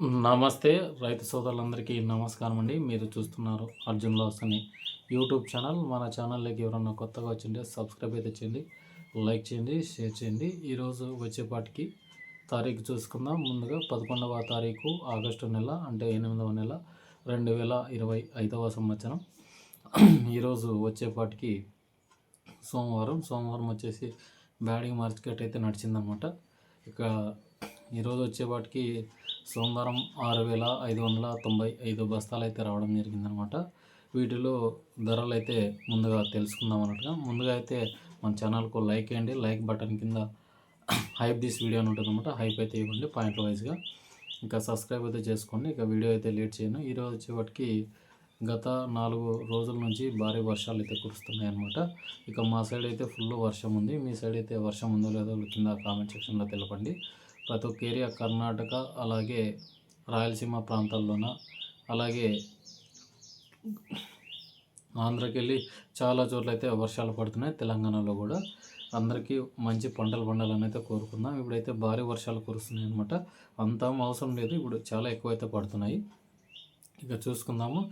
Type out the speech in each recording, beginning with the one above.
నమస్తే రైతు సోదరులందరికీ నమస్కారం అండి. మీరు చూస్తున్నారు అర్జున్ లాస్ అని యూట్యూబ్ ఛానల్. మన ఛానల్లోకి ఎవరన్నా కొత్తగా వచ్చింటే సబ్స్క్రైబ్ అయితే చేయండి లైక్ చేయండి షేర్ చేయండి. ఈరోజు వచ్చేపాటికి తారీఖు చూసుకుందాం. ముందుగా పదకొండవ తారీఖు ఆగస్టు నెల అంటే ఎనిమిదవ నెల రెండు వేల ఇరవై ఐదవ సంవత్సరం. ఈరోజు వచ్చేపాటికి సోమవారం. సోమవారం వచ్చేసి బ్యాడింగ్ మార్కెట్ అయితే నడిచిందనమాట ఇక ఈరోజు వచ్చేపాటికి సోమవారం ఆరు వేల ఐదు వందల తొంభై ఐదు బస్తాలు అయితే రావడం జరిగిందనమాట వీటిలో ధరలు అయితే ముందుగా తెలుసుకుందాం అన్నట్టుగా. ముందుగా అయితే మన ఛానల్కు లైక్ వేయండి లైక్ బటన్ కింద హైప్ దిస్ వీడియో అని ఉంటుందన్నమాట. హైప్ అయితే ఇవ్వండి పాయింట్ వైజ్గా. ఇంకా సబ్స్క్రైబ్ అయితే చేసుకోండి. ఇక వీడియో అయితే లేట్ చేయను. ఈరోజు వచ్చేవాటికి గత నాలుగు రోజుల నుంచి భారీ వర్షాలు అయితే కురుస్తున్నాయి అనమాట ఇక మా సైడ్ అయితే ఫుల్ వర్షం ఉంది. మీ సైడ్ అయితే వర్షం ఉందో లేదో కింద కామెంట్ సెక్షన్లో తెలపండి. ప్రతి ఒక్క ఏరియా కర్ణాటక అలాగే రాయలసీమ ప్రాంతాల్లోన అలాగే ఆంధ్రాకి వెళ్ళి చాలా చోట్ల అయితే వర్షాలు పడుతున్నాయి. తెలంగాణలో కూడా అందరికీ మంచి పంటలు పండాలని అయితే కోరుకుందాం. ఇప్పుడైతే భారీ వర్షాలు కురుస్తున్నాయి అనమాట అంత అవసరం లేదు. ఇప్పుడు చాలా ఎక్కువైతే పడుతున్నాయి. ఇక చూసుకుందాము.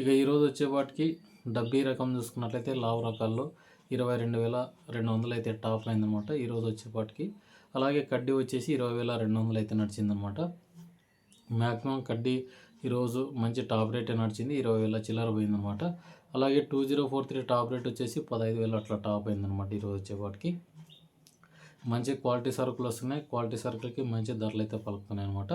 ఇక ఈరోజు వచ్చేపాటికి డబ్బీ రకం చూసుకున్నట్లయితే లావు రకాల్లో ఇరవై రెండు వేల రెండు వందలు అయితే టాప్ అయిందనమాట ఈరోజు వచ్చేపాటికి అలాగే కడ్డీ వచ్చేసి ఇరవై వేల రెండు వందలు అయితే నడిచిందనమాట. మ్యాక్సిమం కడ్డీ ఈరోజు మంచి టాప్ రేట్ నడిచింది ఇరవై వేల చిల్లర పోయిందనమాట. అలాగే two zero four three top rate వచ్చేసి పదహైదు వేలు అట్లా టాప్ అయిందనమాట ఈరోజు వచ్చేపాటికి మంచి క్వాలిటీ సరుకులు వస్తున్నాయి. క్వాలిటీ సరుకులకి మంచి ధరలు అయితే పలుకుతున్నాయి అనమాట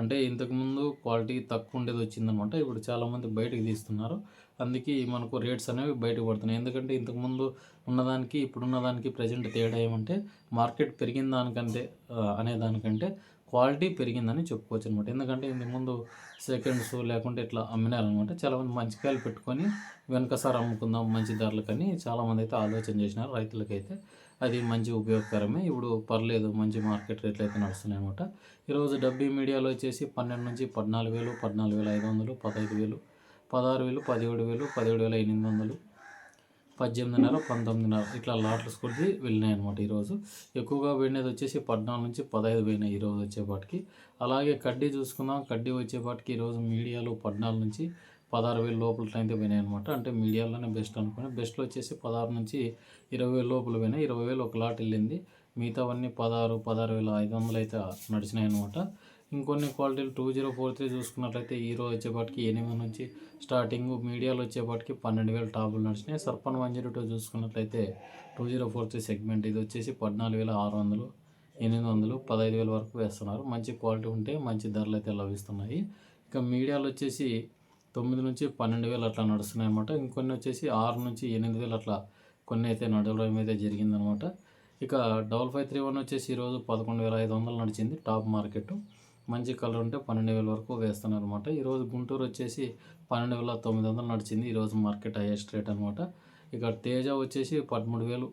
అంటే ఇంతకుముందు క్వాలిటీ తక్కువ ఉండేది వచ్చిందనమాట ఇప్పుడు చాలామంది బయటకు తీస్తున్నారు. అందుకే మనకు రేట్స్ అనేవి బయటకు పడుతున్నాయి. ఎందుకంటే ఇంతకుముందు ఉన్నదానికి ఇప్పుడున్న దానికి ప్రజెంట్ తేడా ఏమంటే మార్కెట్ పెరిగిన దానికంటే అనే దానికంటే క్వాలిటీ పెరిగిందని చెప్పుకోవచ్చు అనమాట ఎందుకంటే ఇంతకుముందు సెకండ్స్ లేకుంటే ఇట్లా అమ్మినారనమాట చాలామంది మంచి కాయలు పెట్టుకొని వెనకసారి అమ్ముకుందాం మంచి ధరలకని చాలామంది అయితే ఆలోచన చేసినారు రైతులకైతే. అది మంచి ఉపయోగకరమే. ఇప్పుడు పర్లేదు మంచి మార్కెట్ రేట్లు అయితే నడుస్తున్నాయి అనమాట ఈరోజు డబ్బీ మీడియాలో వచ్చేసి పన్నెండు నుంచి పద్నాలుగు వేలు పద్నాలుగు వేల ఐదు వందలు పదహైదు వేలు పదహారు వేలు పదిహేడు వేలు పదిహేడు వేల ఎనిమిది వందలు పద్దెనిమిదిన్నర పంతొమ్మిదిన్నర ఇట్లా లాట్స్ కొద్ది వెళ్ళినాయి అనమాట ఈరోజు. ఎక్కువగా వెళ్ళినది వచ్చేసి పద్నాలుగు నుంచి పదహైదు పోయినాయి ఈరోజు వచ్చేపాటికి. అలాగే కడ్డీ చూసుకుందాం. కడ్డీ వచ్చేపాటికి ఈరోజు మీడియాలో పద్నాలుగు నుంచి పదహారు వేలు లోపల అయితే పోయినాయి అనమాట అంటే మీడియాలోనే బెస్ట్ అనుకుని బెస్ట్లో వచ్చేసి పదహారు నుంచి ఇరవై వేల లోపల పోయినాయి. ఇరవై వేలు ఒక లాట్ వెళ్ళింది. మిగతావన్నీ పదహారు పదహారు వేల ఐదు వందలు అయితే నడిచినాయి అనమాట ఇంకొన్ని క్వాలిటీలు టూ జీరో ఫోర్ త్రీ చూసుకున్నట్లయితే హీరో వచ్చేపాటికి ఎనిమిది నుంచి స్టార్టింగ్ మీడియాలో వచ్చేపాటికి పన్నెండు వేల టాపులు నడిచినాయి. సర్పన్ వన్ జీరో టూ చూసుకున్నట్లయితే two zero four three segment ఇది వచ్చేసి పద్నాలుగు వేల ఆరు వందలు ఎనిమిది వందలు పదహైదు వేల వరకు వేస్తున్నారు. మంచి క్వాలిటీ ఉంటే మంచి ధరలు అయితే లభిస్తున్నాయి. ఇక మీడియాలో వచ్చేసి తొమ్మిది నుంచి పన్నెండు వేలు అట్లా నడుస్తున్నాయి అనమాట ఇంకొన్ని వచ్చేసి ఆరు నుంచి ఎనిమిది వేలు అట్లా కొన్ని అయితే నడవడం అయితే జరిగిందనమాట ఇక డబల్ ఫైవ్ త్రీ వన్ వచ్చేసి ఈరోజు పదకొండు వేల ఐదు వందలు నడిచింది టాప్ మార్కెట్. మంచి కలర్ ఉంటే పన్నెండు వేల వరకు వేస్తున్నారు అనమాట ఈరోజు గుంటూరు వచ్చేసి పన్నెండు వేల తొమ్మిది వందలు నడిచింది ఈరోజు మార్కెట్ హైయెస్ట్ రేట్ అనమాట ఇక తేజ వచ్చేసి పదమూడు వేలు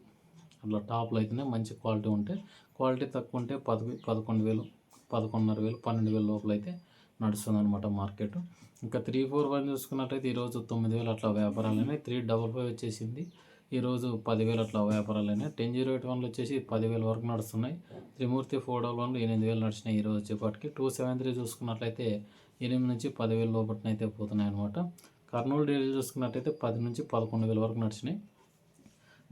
అట్లా టాప్లో అయితేనే మంచి క్వాలిటీ ఉంటే క్వాలిటీ తక్కువ ఉంటే పది పదకొండు వేలు పదకొండున్నర వేలు పన్నెండు వేల లోపల అయితే నడుస్తుంది అనమాట మార్కెట్. ఇంకా త్రీ ఫోర్ వన్ చూసుకున్నట్టయితే ఈరోజు తొమ్మిది వేలు అట్లా వ్యాపారాలు అయినాయి. త్రీ డబల్ ఫైవ్ వచ్చేసింది. ఈరోజు పదివేలు అట్లా వ్యాపారాలైనాయి టెన్ జీరో ఎయిట్ వన్లు వచ్చేసి పదివేల వరకు నడుస్తున్నాయి. త్రిమూర్తి ఫోర్ డబల్ వన్లు ఎనిమిది వేలు నడిచినాయి ఈరోజు వచ్చేపాటికి టూ సెవెన్ త్రీ చూసుకున్నట్లయితే ఎనిమిది నుంచి పదివేల లోపట్నైతే అయితే పోతున్నాయి అనమాట కర్నూలు డైలీ చూసుకున్నట్టయితే పది నుంచి పదకొండు వేల వరకు నడిచినాయి.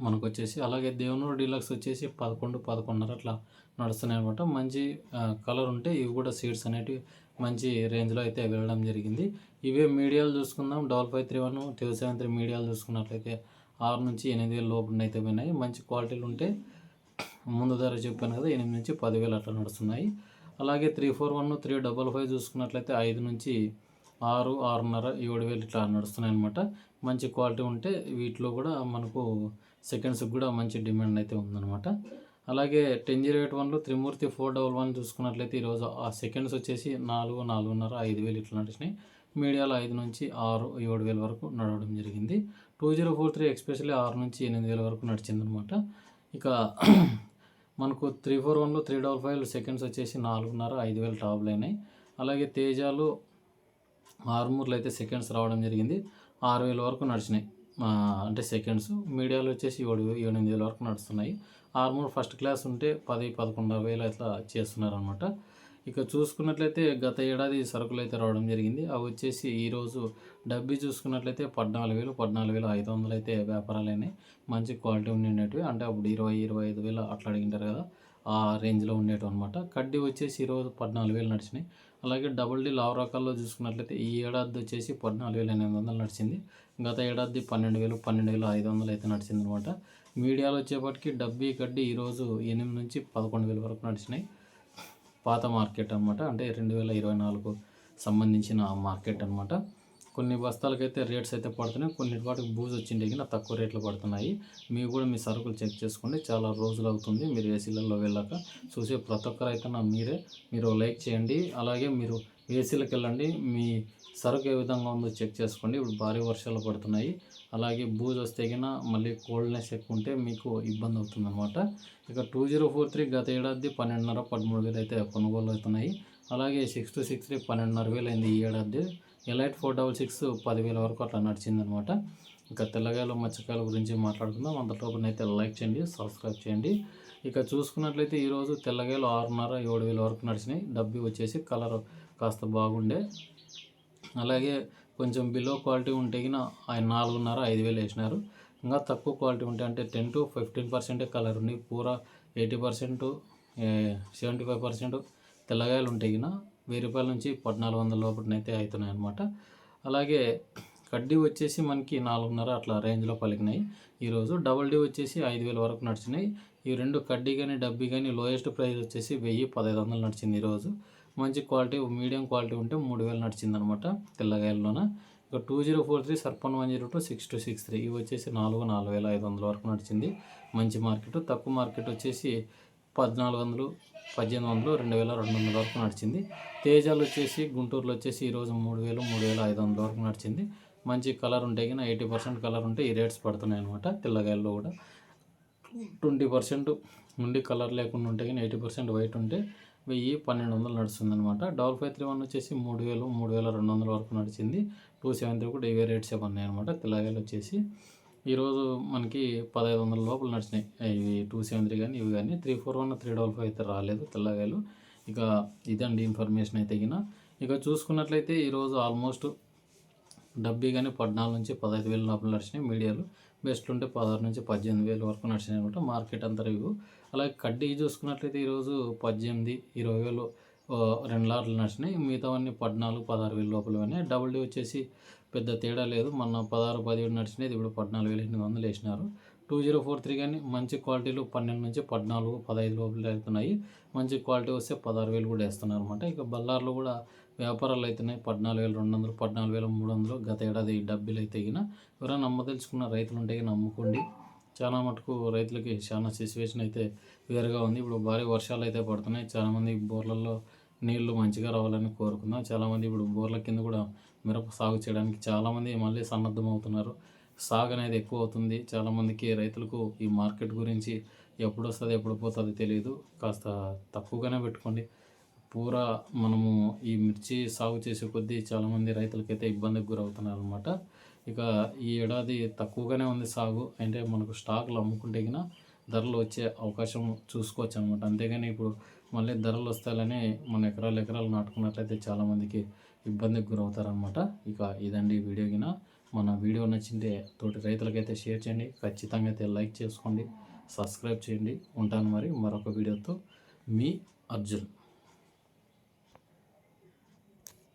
మనకు వచ్చేసి అలాగే దేవునూరు డీలక్స్ వచ్చేసి పదకొండు పదకొండున్నర అట్లా నడుస్తున్నాయి అనమాట మంచి కలర్ ఉంటే ఇవి కూడా సీడ్స్ అనేటివి మంచి రేంజ్లో అయితే వెళ్ళడం జరిగింది. ఇవే మీడియాలు చూసుకుందాం. Double five three one two seven three మీడియాలు చూసుకున్నట్లయితే ఆరు నుంచి ఎనిమిది వేల లోపు అయితే పోయినాయి. మంచి క్వాలిటీలు ఉంటే ముందు ధర చెప్పాను కదా ఎనిమిది నుంచి పదివేలు అట్లా నడుస్తున్నాయి. అలాగే three four one three double five చూసుకున్నట్లయితే ఐదు నుంచి ఆరు ఆరున్నర ఏడు వేలు ఇట్లా నడుస్తున్నాయి అనమాట మంచి క్వాలిటీ ఉంటే వీటిలో కూడా మనకు సెకండ్స్కి కూడా మంచి డిమాండ్ అయితే ఉందన్నమాట. అలాగే టెన్ జీరో ఎయిట్ వన్లో త్రిమూర్తి ఫోర్ డబల్ వన్ చూసుకున్నట్లయితే ఈరోజు ఆ సెకండ్స్ వచ్చేసి నాలుగు నాలుగున్నర ఐదు వేలు ఇట్లా నడిచినాయి. మీడియాలో ఐదు నుంచి ఆరు ఏడు వేల వరకు నడవడం జరిగింది. Two zero four three especially ఆరు నుంచి ఎనిమిది వేల వరకు నడిచిందనమాట. ఇక మనకు త్రీ ఫోర్ వన్లో త్రీ డబల్ ఫైవ్ సెకండ్స్ వచ్చేసి నాలుగున్నర ఐదు వేలు టాప్లు అయినాయి. అలాగే తేజాలు ఆరుమూర్లు అయితే సెకండ్స్ రావడం జరిగింది. ఆరు వేల వరకు నడిచినాయి. అంటే సెకండ్స్ మీడియాలో వచ్చేసి ఏడు ఎనిమిది వేల వరకు నడుస్తున్నాయి. ఆర్మూర్ ఫస్ట్ క్లాస్ ఉంటే పది పదకొండు వేలు అట్లా చేస్తున్నారు అనమాట ఇక చూసుకున్నట్లయితే గత ఏడాది సరుకులు అయితే రావడం జరిగింది. అవి వచ్చేసి ఈరోజు డబ్బీ చూసుకున్నట్లయితే పద్నాలుగు వేలు పద్నాలుగు వేలు ఐదు వందలు అయితే వ్యాపారాలు అయినాయి. మంచి క్వాలిటీ ఉండేటివి. అంటే అప్పుడు ఇరవై ఇరవై ఐదు వేలు అట్లా అడిగింటారు కదా ఆ రేంజ్లో ఉండేటివి అనమాట కడ్డీ వచ్చేసి ఈరోజు పద్నాలుగు వేలు నడిచినాయి. అలాగే డబుల్ డీ లావ్ రకాల్లో చూసుకున్నట్లయితే ఈ ఏడాది వచ్చేసి పద్నాలుగు వేల ఎనిమిది వందలు నడిచింది. గత ఏడాది పన్నెండు వేలు పన్నెండు వేల ఐదు వందలు అయితే నడిచింది అనమాట మీడియాలో వచ్చేపటికి డబ్బీ కడ్డీ ఈరోజు ఎనిమిది నుంచి పదకొండు వేల వరకు నడిచినాయి. పాత మార్కెట్ అనమాట అంటే రెండు వేల ఇరవై నాలుగు సంబంధించిన మార్కెట్ అనమాట కొన్ని బస్తాలకైతే రేట్స్ అయితే పడుతున్నాయి. కొన్ని వాటికి బూజ్ వచ్చిండే కింద తక్కువ రేట్లు పడుతున్నాయి. మీరు కూడా మీ సరుకులు చెక్ చేసుకోండి. చాలా రోజులు అవుతుంది మీరు ఏసీలలో వెళ్ళాక. చూసే ప్రతి ఒక్కరు అయితే నా మీరే. మీరు లైక్ చేయండి. అలాగే మీరు ఏసీలకు వెళ్ళండి. మీ సరుకు ఏ విధంగా ఉందో చెక్ చేసుకోండి. ఇప్పుడు భారీ వర్షాలు పడుతున్నాయి. అలాగే బూజు వస్తే కన్నా మళ్ళీ కోల్డ్నెస్ ఎక్కువ ఉంటే మీకు ఇబ్బంది అవుతుంది అనమాట ఇక టూ జీరో ఫోర్ త్రీ గత ఏడాది పన్నెండున్నర పదమూడు వేలు అయితే కొనుగోలు అవుతున్నాయి. అలాగే సిక్స్ టు సిక్స్ త్రీ పన్నెండున్నర వేలు అయింది ఈ ఏడాది. ఎలైట్ ఫోర్ డబల్ సిక్స్ పదివేల వరకు అట్లా నడిచిందనమాట. ఇంకా తెల్లగాయలు మత్స్యకాయల గురించి మాట్లాడుకుందాం. అంతలోపు అయితే లైక్ చేయండి సబ్స్క్రైబ్ చేయండి. ఇక చూసుకున్నట్లయితే ఈరోజు తెల్లగాయలు ఆరున్నర ఏడు వేల వరకు నడిచినాయి. డబ్బి వచ్చేసి కలర్ కాస్త బాగుండే. అలాగే కొంచెం బిలో క్వాలిటీ ఉంటే కానీ ఆయన నాలుగున్నర ఐదు వేలు వేసినారు. ఇంకా తక్కువ క్వాలిటీ ఉంటే అంటే టెన్ టు ఫిఫ్టీన్ పర్సెంటే కలర్ ఉంది. పూరా eighty percent seventy five percent తెల్లగాయలు ఉంటాయి గిన వెయ్యి రూపాయల నుంచి పద్నాలుగు వందల లోపలనైతే అవుతున్నాయి అనమాట అలాగే కడ్డీ వచ్చేసి మనకి నాలుగున్నర అట్లా రేంజ్లో పలికినాయి. ఈరోజు డబల్ డీ వచ్చేసి ఐదు వేల వరకు నడిచినాయి. ఈ రెండు కడ్డీ కానీ డబ్బీ కానీ లోయెస్ట్ ప్రైస్ వచ్చేసి వెయ్యి పదహైదు వందలు నడిచింది ఈరోజు మంచి క్వాలిటీ మీడియం క్వాలిటీ ఉంటే మూడు వేలు నడిచింది అనమాట తెల్లగాయల్లోన. ఇక two zero four three సర్పన్ one zero two six two six three ఇవి వచ్చేసి నాలుగు నాలుగు వేల ఐదు వందల వరకు నడిచింది. మంచి మార్కెట్ తక్కువ మార్కెట్ వచ్చేసి పద్నాలుగు వందలు పద్దెనిమిది వందలు రెండు వేల రెండు వందల వరకు నడిచింది. తేజాలు వచ్చేసి గుంటూరులో వచ్చేసి ఈరోజు మూడు వేలు మూడు వేల ఐదు వందల వరకు నడిచింది. మంచి కలర్ ఉంటే కానీ ఎయిటీ పర్సెంట్ కలర్ ఉంటే ఈ రేట్స్ పడుతున్నాయి అనమాట తెల్లగాయల్లో కూడా. ట్వంటీ పర్సెంట్ నుండి కలర్ లేకుండా ఉంటే కానీ ఎయిటీ పర్సెంట్ వైట్ ఉంటే వెయ్యి పన్నెండు వందలు నడుస్తుంది అనమాట డబల్ ఫైవ్ త్రీ వన్ వచ్చేసి మూడు వేలు మూడు వేల రెండు వందల వరకు నడిచింది. టూ సెవెన్ త్రీ కూడా ఇవే రేట్స్ ఉన్నాయి అనమాట తెల్లగాయలు వచ్చేసి. ఈరోజు మనకి పదహైదు వందల లోపల నడిచినాయి. ఇవి టూ సెవెన్ త్రీ కానీ ఇవి కానీ three four one three double five అయితే రాలేదు తెల్లగాయలు. ఇక ఇదండి ఇన్ఫర్మేషన్ అయితే గిన. ఇక చూసుకున్నట్లయితే ఈరోజు ఆల్మోస్ట్ డబ్బీ కానీ పద్నాలుగు నుంచి పదహైదు వేల లోపల నడిచినాయి మీడియాలు. బెస్ట్ ఉంటే పదహారు నుంచి పద్దెనిమిది వేల వరకు నడిచినాయి అనమాట మార్కెట్ అంతా రివ్యూ అలాగే కడ్డీ చూసుకున్నట్లయితే ఈరోజు పద్దెనిమిది ఇరవై వేలు రెండు లాట్లు నడిచినాయి. మిగతావన్నీ పద్నాలుగు పదహారు వేల లోపల డబుల్ డీ వచ్చేసి పెద్ద తేడా లేదు. మొన్న పదహారు పదిహేడు నడిచినది ఇప్పుడు పద్నాలుగు వేల ఎనిమిది వందలు వేసినారు. టూ జీరో ఫోర్ త్రీ కానీ మంచి క్వాలిటీలు పన్నెండు నుంచి పద్నాలుగు పదహైదు లోపల అవుతున్నాయి మంచి క్వాలిటీ వస్తే పదహారు వేలు కూడా వేస్తున్నారు అనమాట ఇక బల్లార్లు కూడా వ్యాపారాలు అవుతున్నాయి పద్నాలుగు వేల రెండు వందలు పద్నాలుగు వేల మూడు వందలు గత ఏడాది డబ్బులు అయితే గిన ఎవరైనా నమ్మదలుచుకున్న రైతులు ఉంటే నమ్ముకోండి. చాలా మటుకు రైతులకి చాలా సిచ్యువేషన్ అయితే వేరుగా ఉంది. ఇప్పుడు భారీ వర్షాలు అయితే పడుతున్నాయి. చాలామంది బోర్లలో నీళ్ళు మంచిగా రావాలని కోరుకుందాం. చాలామంది ఇప్పుడు బోర్ల కింద కూడా మిరప సాగు చేయడానికి చాలామంది మళ్ళీ సన్నద్ధం అవుతున్నారు సాగు అనేది ఎక్కువ అవుతుంది చాలామందికి రైతులకు ఈ మార్కెట్ గురించి ఎప్పుడు వస్తుంది ఎప్పుడు పోతుంది తెలియదు కాస్త తక్కువగానే పెట్టుకోండి. పూరా మనము ఈ మిర్చి సాగు చేసే కొద్దీ చాలామంది రైతులకైతే ఇబ్బందికి గురవుతున్నారు అనమాట ఇక ఈ ఏడాది తక్కువగానే ఉంది సాగు. అంటే మనకు స్టాకులు అమ్ముకుంటే ధరలు వచ్చే అవకాశం చూసుకోవచ్చు అనమాట అంతేగాని ఇప్పుడు మళ్ళీ ధరలు వస్తాయని మన ఎకరాలు ఎకరాలు నాటుకున్నట్లయితే చాలామందికి ఇబ్బందికి గురవుతారనమాట ఇక ఇదండి వీడియో కింద మన వీడియో నచ్చింటే తోటి రైతులకైతే షేర్ చేయండి. ఖచ్చితంగా అయితే లైక్ చేసుకోండి. సబ్స్క్రైబ్ చేయండి. ఉంటాను మరి మరొక వీడియోతో. మీ అర్జున్.